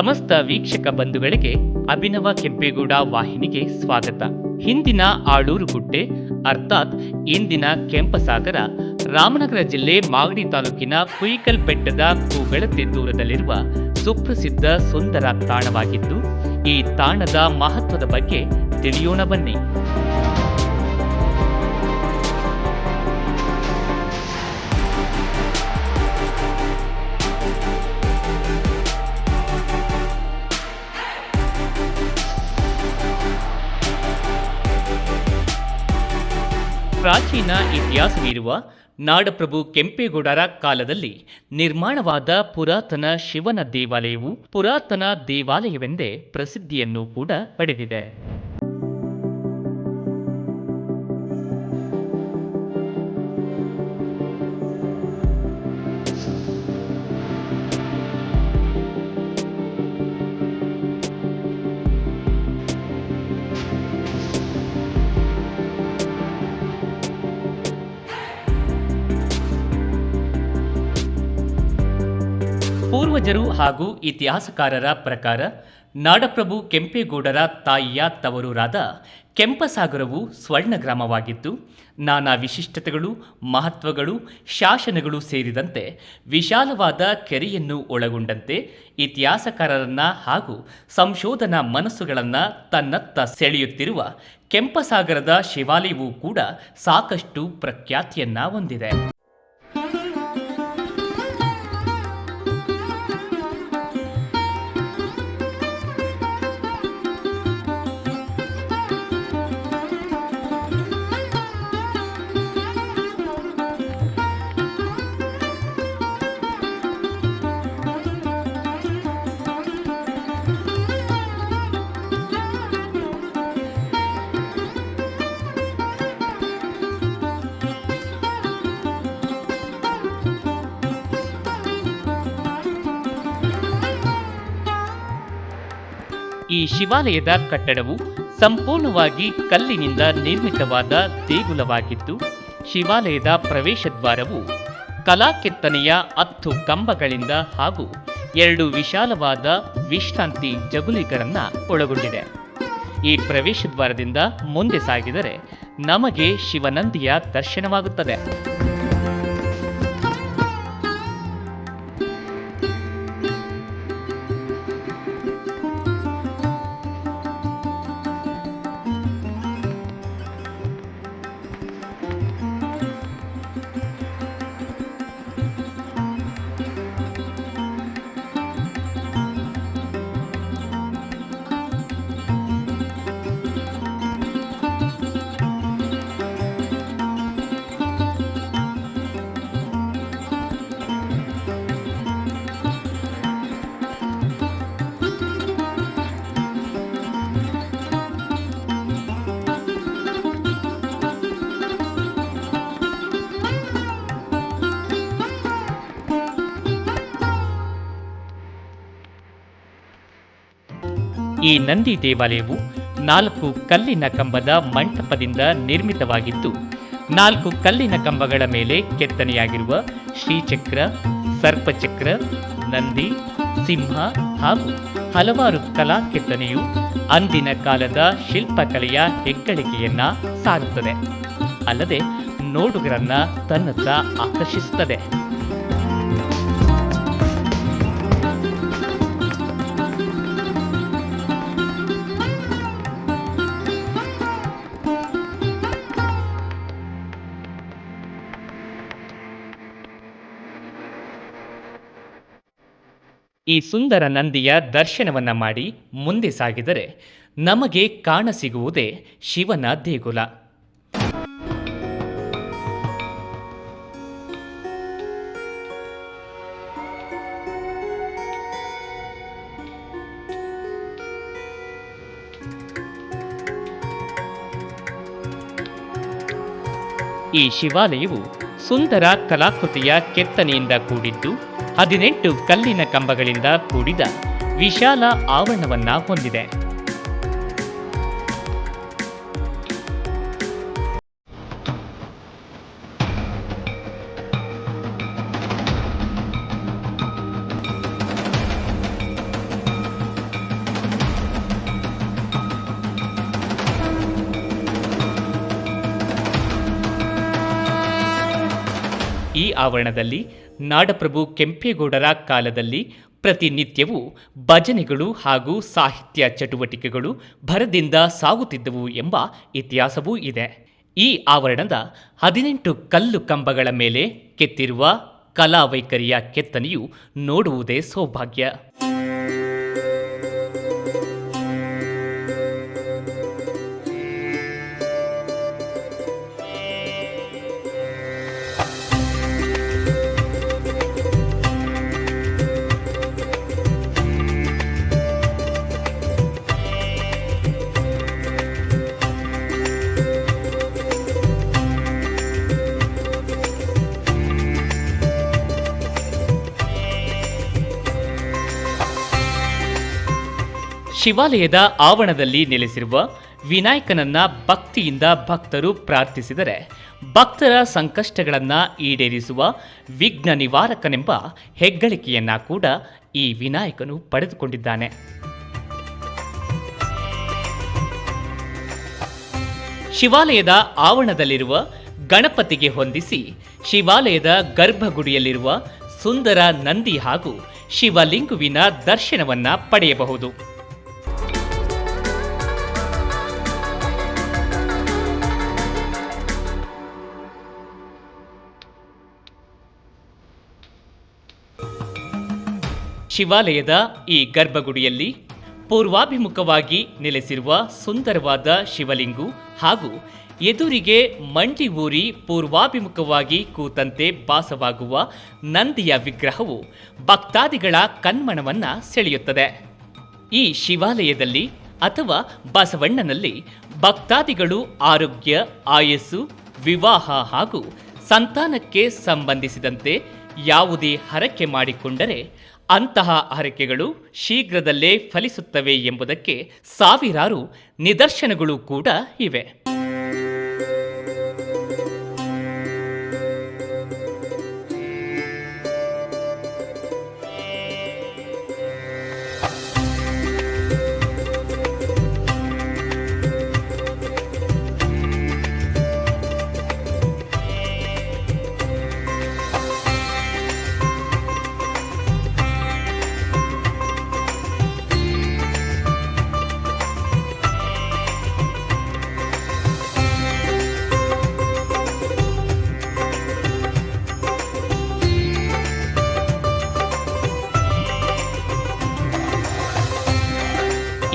ಸಮಸ್ತ ವೀಕ್ಷಕ ಬಂಧುಗಳಿಗೆ ಅಭಿನವ ಕೆಂಪೇಗೌಡ ವಾಹಿನಿಗೆ ಸ್ವಾಗತ. ಹಿಂದಿನ ಆಳೂರು ಗುಡ್ಡೆ, ಅರ್ಥಾತ್ ಇಂದಿನ ಕೆಂಪಸಾಗರ, ರಾಮನಗರ ಜಿಲ್ಲೆ ಮಾಗಡಿ ತಾಲೂಕಿನ ಕುಯಿಕಲ್ ಬೆಟ್ಟದ ಕೂಗಳತೆ ದೂರದಲ್ಲಿರುವ ಸುಪ್ರಸಿದ್ಧ ಸುಂದರ ತಾಣವಾಗಿದ್ದು, ಈ ತಾಣದ ಮಹತ್ವದ ಬಗ್ಗೆ ತಿಳಿಯೋಣ ಬನ್ನಿ. ಪ್ರಾಚೀನ ಇತಿಹಾಸವಿರುವ ನಾಡಪ್ರಭು ಕೆಂಪೇಗೌಡರ ಕಾಲದಲ್ಲಿ ನಿರ್ಮಾಣವಾದ ಪುರಾತನ ಶಿವನ ದೇವಾಲಯವು ಪುರಾತನ ದೇವಾಲಯವೆಂದೇ ಪ್ರಸಿದ್ಧಿಯನ್ನು ಕೂಡ ಪಡೆದಿದೆ. ಪೂರ್ವಜರು ಹಾಗೂ ಇತಿಹಾಸಕಾರರ ಪ್ರಕಾರ ನಾಡಪ್ರಭು ಕೆಂಪೇಗೌಡರ ತಾಯಿಯ ತವರೂರಾದ ಕೆಂಪಸಾಗರವು ಸ್ವರ್ಣ ಗ್ರಾಮವಾಗಿದ್ದು ನಾನಾ ವಿಶಿಷ್ಟತೆಗಳು, ಮಹತ್ವಗಳು, ಶಾಸನಗಳು ಸೇರಿದಂತೆ ವಿಶಾಲವಾದ ಕೆರೆಯನ್ನು ಒಳಗೊಂಡಂತೆ ಇತಿಹಾಸಕಾರರನ್ನ ಹಾಗೂ ಸಂಶೋಧನಾ ಮನಸ್ಸುಗಳನ್ನು ತನ್ನತ್ತ ಸೆಳೆಯುತ್ತಿರುವ ಕೆಂಪಸಾಗರದ ಶಿವಾಲಯವೂ ಕೂಡ ಸಾಕಷ್ಟು ಪ್ರಖ್ಯಾತಿಯನ್ನ ಹೊಂದಿದೆ. ಈ ಶಿವಾಲಯದ ಕಟ್ಟಡವು ಸಂಪೂರ್ಣವಾಗಿ ಕಲ್ಲಿನಿಂದ ನಿರ್ಮಿತವಾದ ದೇಗುಲವಾಗಿದ್ದು, ಶಿವಾಲಯದ ಪ್ರವೇಶ ದ್ವಾರವು ಕಲಾಕೆತ್ತನೆಯ ಹತ್ತು ಕಂಬಗಳಿಂದ ಹಾಗೂ ಎರಡು ವಿಶಾಲವಾದ ವಿಶ್ರಾಂತಿ ಜಗುಲಿಗರನ್ನ ಒಳಗೊಂಡಿದೆ. ಈ ಪ್ರವೇಶ ದ್ವಾರದಿಂದ ಮುಂದೆ ಸಾಗಿದರೆ ನಮಗೆ ಶಿವನಂದಿಯ ದರ್ಶನವಾಗುತ್ತದೆ. ಈ ನಂದಿ ದೇವಾಲಯವು ನಾಲ್ಕು ಕಲ್ಲಿನ ಕಂಬದ ಮಂಟಪದಿಂದ ನಿರ್ಮಿತವಾಗಿದ್ದು ನಾಲ್ಕು ಕಲ್ಲಿನ ಕಂಬಗಳ ಮೇಲೆ ಕೆತ್ತನೆಯಾಗಿರುವ ಶ್ರೀಚಕ್ರ, ಸರ್ಪಚಕ್ರ, ನಂದಿ, ಸಿಂಹ ಹಾಗೂ ಹಲವಾರು ಕಲಾ ಕೆತ್ತನೆಯು ಅಂದಿನ ಕಾಲದ ಶಿಲ್ಪಕಲೆಯ ಹೆಗ್ಗಳಿಕೆಯನ್ನ ಸಾರುತ್ತದೆ. ಅಲ್ಲದೆ ನೋಡುಗರನ್ನ ತನ್ನತ್ತ ಆಕರ್ಷಿಸುತ್ತದೆ. ಈ ಸುಂದರ ನಂದಿಯ ದರ್ಶನವನ್ನು ಮಾಡಿ ಮುಂದೆ ಸಾಗಿದರೆ ನಮಗೆ ಕಾಣಸಿಗುವುದೇ ಶಿವನ ದೇಗುಲ. ಈ ಶಿವಾಲಯವು ಸುಂದರ ಕಲಾಕೃತಿಯ ಕೆತ್ತನೆಯಿಂದ ಕೂಡಿದ್ದು ಹದಿನೆಂಟು ಕಲ್ಲಿನ ಕಂಬಗಳಿಂದ ಕೂಡಿದ ವಿಶಾಲ ಆವರಣವನ್ನ ಹೊಂದಿದೆ. ಈ ಆವರಣದಲ್ಲಿ ನಾಡಪ್ರಭು ಕೆಂಪೇಗೌಡರ ಕಾಲದಲ್ಲಿ ಪ್ರತಿನಿತ್ಯವೂ ಭಜನೆಗಳು ಹಾಗೂ ಸಾಹಿತ್ಯ ಚಟುವಟಿಕೆಗಳು ಭರದಿಂದ ಸಾಗುತ್ತಿದ್ದವು ಎಂಬ ಇತಿಹಾಸವೂ ಇದೆ. ಈ ಆವರಣದ ಹದಿನೆಂಟು ಕಲ್ಲು ಕಂಬಗಳ ಮೇಲೆ ಕೆತ್ತಿರುವ ಕಲಾವೈಖರಿಯ ಕೆತ್ತನೆಯು ನೋಡುವುದೇ ಸೌಭಾಗ್ಯ. ಶಿವಾಲಯದ ಆವರಣದಲ್ಲಿ ನೆಲೆಸಿರುವ ವಿನಾಯಕನನ್ನ ಭಕ್ತಿಯಿಂದ ಭಕ್ತರು ಪ್ರಾರ್ಥಿಸಿದರೆ ಭಕ್ತರ ಸಂಕಷ್ಟಗಳನ್ನು ಈಡೇರಿಸುವ ವಿಘ್ನ ನಿವಾರಕನೆಂಬ ಹೆಗ್ಗಳಿಕೆಯನ್ನ ಕೂಡ ಈ ವಿನಾಯಕನು ಪಡೆದುಕೊಂಡಿದ್ದಾನೆ. ಶಿವಾಲಯದ ಆವರಣದಲ್ಲಿರುವ ಗಣಪತಿಗೆ ಹೊಂದಿಸಿ ಶಿವಾಲಯದ ಗರ್ಭಗುಡಿಯಲ್ಲಿರುವ ಸುಂದರ ನಂದಿ ಹಾಗೂ ಶಿವಲಿಂಗುವಿನ ದರ್ಶನವನ್ನ ಪಡೆಯಬಹುದು. ಶಿವಾಲಯದ ಈ ಗರ್ಭಗುಡಿಯಲ್ಲಿ ಪೂರ್ವಾಭಿಮುಖವಾಗಿ ನೆಲೆಸಿರುವ ಸುಂದರವಾದ ಶಿವಲಿಂಗು ಹಾಗೂ ಎದುರಿಗೆ ಮಂಡಿ ಊರಿ ಪೂರ್ವಾಭಿಮುಖವಾಗಿ ಕೂತಂತೆ ಭಾಸವಾಗುವ ನಂದಿಯ ವಿಗ್ರಹವು ಭಕ್ತಾದಿಗಳ ಕಣ್ಮಣವನ್ನ ಸೆಳೆಯುತ್ತದೆ. ಈ ಶಿವಾಲಯದಲ್ಲಿ ಅಥವಾ ಬಸವಣ್ಣನಲ್ಲಿ ಭಕ್ತಾದಿಗಳು ಆರೋಗ್ಯ, ಆಯಸ್ಸು, ವಿವಾಹ ಹಾಗೂ ಸಂತಾನಕ್ಕೆ ಸಂಬಂಧಿಸಿದಂತೆ ಯಾವುದೇ ಹರಕೆ ಮಾಡಿಕೊಂಡರೆ ಅಂತಹ ಹರಕೆಗಳು ಶೀಘ್ರದಲ್ಲೇ ಫಲಿಸುತ್ತವೆ ಎಂಬುದಕ್ಕೆ ಸಾವಿರಾರು ನಿದರ್ಶನಗಳು ಕೂಡ ಇವೆ.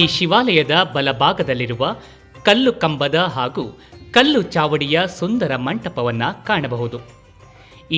ಈ ಶಿವಾಲಯದ ಬಲಭಾಗದಲ್ಲಿರುವ ಕಲ್ಲು ಕಂಬದ ಹಾಗೂ ಕಲ್ಲು ಚಾವಡಿಯ ಸುಂದರ ಮಂಟಪವನ್ನು ಕಾಣಬಹುದು.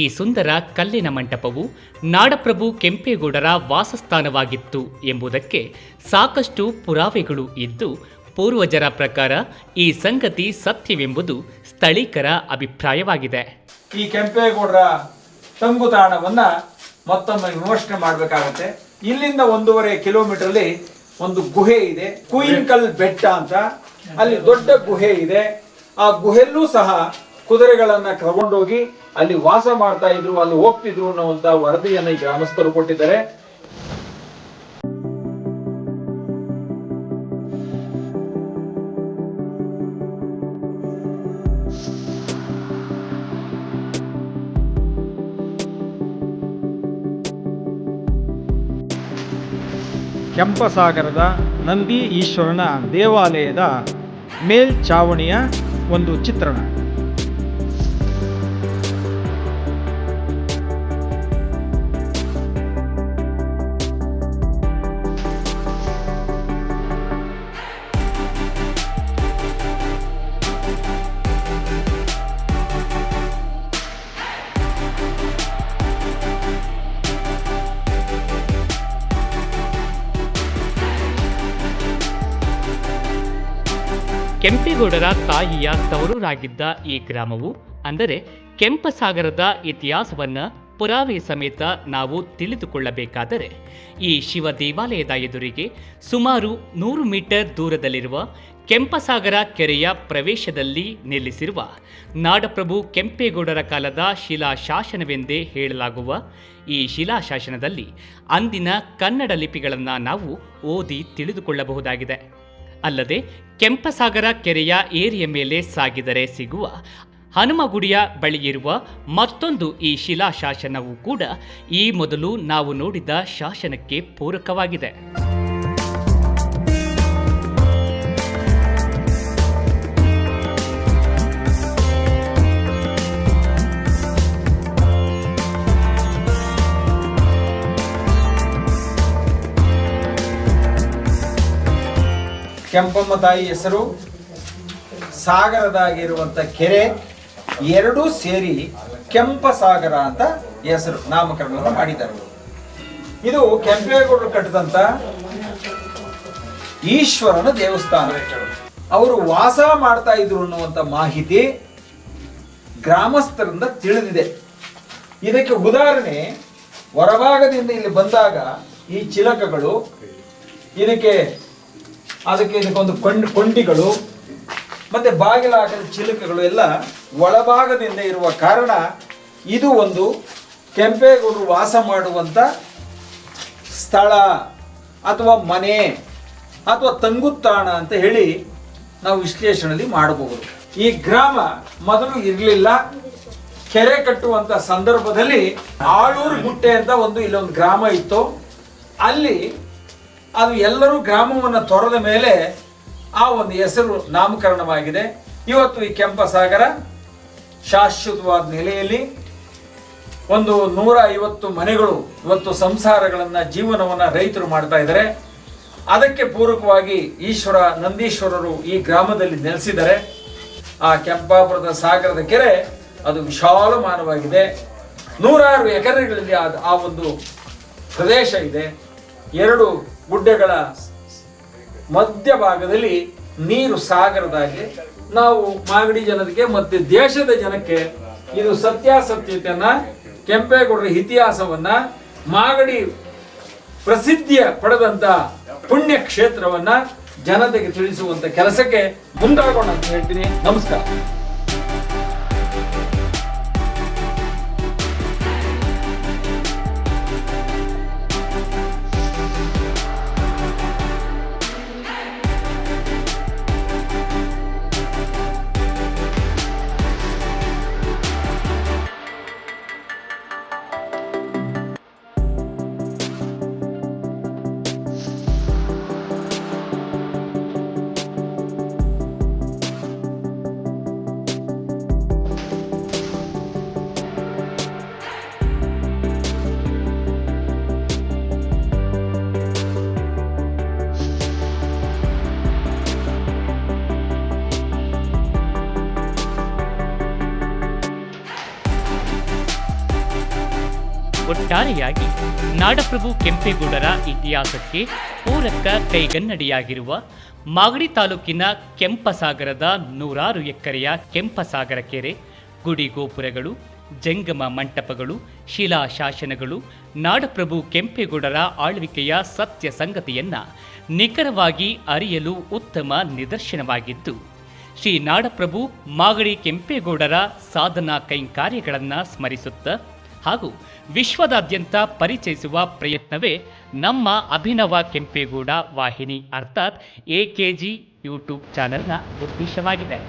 ಈ ಸುಂದರ ಕಲ್ಲಿನ ಮಂಟಪವು ನಾಡಪ್ರಭು ಕೆಂಪೇಗೌಡರ ವಾಸಸ್ಥಾನವಾಗಿತ್ತು ಎಂಬುದಕ್ಕೆ ಸಾಕಷ್ಟು ಪುರಾವೆಗಳು ಇದ್ದು, ಪೂರ್ವಜರ ಪ್ರಕಾರ ಈ ಸಂಗತಿ ಸತ್ಯವೆಂಬುದು ಸ್ಥಳೀಕರ ಅಭಿಪ್ರಾಯವಾಗಿದೆ. ಈ ಕೆಂಪೇಗೌಡರ ತಂಗುತಾಣವನ್ನು ಮತ್ತೊಮ್ಮೆ ವಿಮರ್ಶನೆ ಮಾಡಬೇಕಾಗತ್ತೆ. ಇಲ್ಲಿಂದ ಒಂದೂವರೆ ಕಿಲೋಮೀಟರ್ ಅಲ್ಲಿ ಒಂದು ಗುಹೆ ಇದೆ. ಕುಯಿನ್ಕಲ್ ಬೆಟ್ಟ ಅಂತ. ಅಲ್ಲಿ ದೊಡ್ಡ ಗುಹೆ ಇದೆ. ಆ ಗುಹೆಲ್ಲೂ ಸಹ ಕುದುರೆಗಳನ್ನ ಕರ್ಕೊಂಡೋಗಿ ಅಲ್ಲಿ ವಾಸ ಮಾಡ್ತಾ ಇದ್ರು, ಅಲ್ಲಿ ಹೋಗ್ತಿದ್ರು ಅನ್ನುವಂತ ವರದಿಯನ್ನು ಗ್ರಾಮಸ್ಥರು ಕೊಟ್ಟಿದ್ದಾರೆ. ಕೆಂಪಸಾಗರದ ನಂದಿ ಈಶ್ವರನ ದೇವಾಲಯದ ಮೇಲ್ಛಾವಣಿಯ ಒಂದು ಚಿತ್ರಣ. ಕೆಂಪೇಗೌಡರ ತಾಯಿಯ ತವರೂರಾಗಿದ್ದ ಈ ಗ್ರಾಮವು ಅಂದರೆ ಕೆಂಪಸಾಗರದ ಇತಿಹಾಸವನ್ನ ಪುರಾವೆ ಸಮೇತ ನಾವು ತಿಳಿದುಕೊಳ್ಳಬೇಕಾದರೆ ಈ ಶಿವ ದೇವಾಲಯದ ಎದುರಿಗೆ ಸುಮಾರು ನೂರು ಮೀಟರ್ ದೂರದಲ್ಲಿರುವ ಕೆಂಪಸಾಗರ ಕೆರೆಯ ಪ್ರವೇಶದಲ್ಲಿ ನಿಲ್ಲಿಸಿರುವ ನಾಡಪ್ರಭು ಕೆಂಪೇಗೌಡರ ಕಾಲದ ಶಿಲಾಶಾಸನವೆಂದೇ ಹೇಳಲಾಗುವ ಈ ಶಿಲಾಶಾಸನದಲ್ಲಿ ಅಂದಿನ ಕನ್ನಡ ಲಿಪಿಗಳನ್ನು ನಾವು ಓದಿ ತಿಳಿದುಕೊಳ್ಳಬಹುದಾಗಿದೆ. ಅಲ್ಲದೆ ಕೆಂಪಸಾಗರ ಕೆರೆಯ ಏರಿಯ ಮೇಲೆ ಸಾಗಿದರೆ ಸಿಗುವ ಹನುಮಗುಡಿಯ ಬಳಿಯಿರುವ ಮತ್ತೊಂದು ಈ ಶಿಲಾಶಾಸನವು ಕೂಡ ಈ ಮೊದಲು ನಾವು ನೋಡಿದ ಶಾಸನಕ್ಕೆ ಪೂರಕವಾಗಿದೆ. ಕೆಂಪಮ್ಮ ತಾಯಿ ಹೆಸರು, ಸಾಗರದಾಗಿರುವಂತ ಕೆರೆ, ಎರಡೂ ಸೇರಿ ಕೆಂಪ ಸಾಗರ ಅಂತ ಹೆಸರು ನಾಮಕರಣವನ್ನು ಮಾಡಿದ್ದಾರೆ ಇದು ಕೆಂಪೇಗೌಡರು ಕಟ್ಟಿದಂತ ಈಶ್ವರನ ದೇವಸ್ಥಾನ. ಅವರು ವಾಸ ಮಾಡ್ತಾ ಇದ್ರು ಅನ್ನುವಂತ ಮಾಹಿತಿ ಗ್ರಾಮಸ್ಥರಿಂದ ತಿಳಿದಿದೆ. ಇದಕ್ಕೆ ಉದಾಹರಣೆ, ಹೊರಭಾಗದಿಂದ ಇಲ್ಲಿ ಬಂದಾಗ ಈ ಚಿಲಕಗಳು, ಇದಕ್ಕೆ ಅದಕ್ಕೆ ಇದಕ್ಕೊಂದು ಕೊಂಡ್, ಕೊಂಡಿಗಳು, ಮತ್ತೆ ಬಾಗಿಲಾಗದ ಚಿಲುಕಗಳು ಎಲ್ಲ ಒಳಭಾಗದಿಂದ ಇರುವ ಕಾರಣ ಇದು ಒಂದು ಕೆಂಪೇಗೌಡರು ವಾಸ ಮಾಡುವಂತ ಸ್ಥಳ ಅಥವಾ ಮನೆ ಅಥವಾ ತಂಗುತ್ತಾಣ ಅಂತ ಹೇಳಿ ನಾವು ವಿಶ್ಲೇಷಣೆಯಲ್ಲಿ ಮಾಡಬಹುದು. ಈ ಗ್ರಾಮ ಮೊದಲು ಇರಲಿಲ್ಲ. ಕೆರೆ ಕಟ್ಟುವಂತ ಸಂದರ್ಭದಲ್ಲಿ ಆಳೂರು ಗುಟ್ಟೆ ಅಂತ ಒಂದು ಇಲ್ಲೊಂದು ಗ್ರಾಮ ಇತ್ತು. ಅಲ್ಲಿ ಅದು ಎಲ್ಲರೂ ಗ್ರಾಮವನ್ನು ತೊರೆದ ಮೇಲೆ ಆ ಒಂದು ಹೆಸರು ನಾಮಕರಣವಾಗಿದೆ. ಇವತ್ತು ಈ ಕೆಂಪಸಾಗರ ಶಾಶ್ವತವಾದ ನೆಲೆಯಲ್ಲಿ ಒಂದು ನೂರ ಐವತ್ತು ಮನೆಗಳು ಇವತ್ತು ಸಂಸಾರಗಳನ್ನು ಜೀವನವನ್ನ ರೈತರು ಮಾಡ್ತಾ ಇದ್ದಾರೆ. ಅದಕ್ಕೆ ಪೂರಕವಾಗಿ ಈಶ್ವರ ನಂದೀಶ್ವರರು ಈ ಗ್ರಾಮದಲ್ಲಿ ನೆಲೆಸಿದ್ದಾರೆ. ಆ ಕೆಂಪಾಪುರದ ಸಾಗರದ ಕೆರೆ ಅದು ವಿಶಾಲಮಾನವಾಗಿದೆ ನೂರಾರು ಎಕರೆಗಳಲ್ಲಿ ಆ- ಆ ಒಂದು ಪ್ರದೇಶ ಇದೆ. ಎರಡು ಗುಡ್ಡೆಗಳ ಮಧ್ಯಭಾಗದಲ್ಲಿ ನೀರು ಸಾಗರದಾಗಿ ನಾವು ಮಾಗಡಿ ಜನರಿಗೆ ಮತ್ತೆ ದೇಶದ ಜನಕ್ಕೆ ಇದು ಸತ್ಯಾಸತ್ಯತೆಯನ್ನ, ಕೆಂಪೇಗೌಡರ ಇತಿಹಾಸವನ್ನ, ಮಾಗಡಿ ಪ್ರಸಿದ್ಧಿಯ ಪಡೆದಂತ ಪುಣ್ಯ ಕ್ಷೇತ್ರವನ್ನ ಜನತೆಗೆ ತಿಳಿಸುವಂತ ಕೆಲಸಕ್ಕೆ ಮುಂದಾಗೋಣ ಅಂತ ಹೇಳ್ತೀನಿ. ನಮಸ್ಕಾರ. ಒಟ್ಟಾರೆಯಾಗಿ ನಾಡಪ್ರಭು ಕೆಂಪೇಗೌಡರ ಇತಿಹಾಸಕ್ಕೆ ಪೂರಕ ಕೈಗನ್ನಡಿಯಾಗಿರುವ ಮಾಗಡಿ ತಾಲೂಕಿನ ಕೆಂಪಸಾಗರದ ನೂರಾರು ಎಕರೆಯ ಕೆಂಪಸಾಗರ ಕೆರೆ ಗುಡಿ ಗೋಪುರಗಳು ಜಂಗಮ ಮಂಟಪಗಳು ಶಿಲಾ ಶಾಸನಗಳು ನಾಡಪ್ರಭು ಕೆಂಪೇಗೌಡರ ಆಳ್ವಿಕೆಯ ಸತ್ಯ ಸಂಗತಿಯನ್ನ ನಿಖರವಾಗಿ ಅರಿಯಲು ಉತ್ತಮ ನಿದರ್ಶನವಾಗಿದ್ದು ಶ್ರೀ ನಾಡಪ್ರಭು ಮಾಗಡಿ ಕೆಂಪೇಗೌಡರ ಸಾಧನಾ ಕೈಂಕಾರ್ಯಗಳನ್ನು ಸ್ಮರಿಸುತ್ತಾ ಹಾಗೂ ವಿಶ್ವದಾದ್ಯಂತ ಪರಿಚಯಿಸುವ ಪ್ರಯತ್ನವೇ ನಮ್ಮ ಅಭಿನವ ಕೆಂಪೇಗೌಡ ವಾಹಿನಿ ಅರ್ಥಾತ್ ಎ ಕೆ ಜಿ ಯೂಟ್ಯೂಬ್ ಚಾನಲ್ನ ಉದ್ದೇಶವಾಗಿದೆ.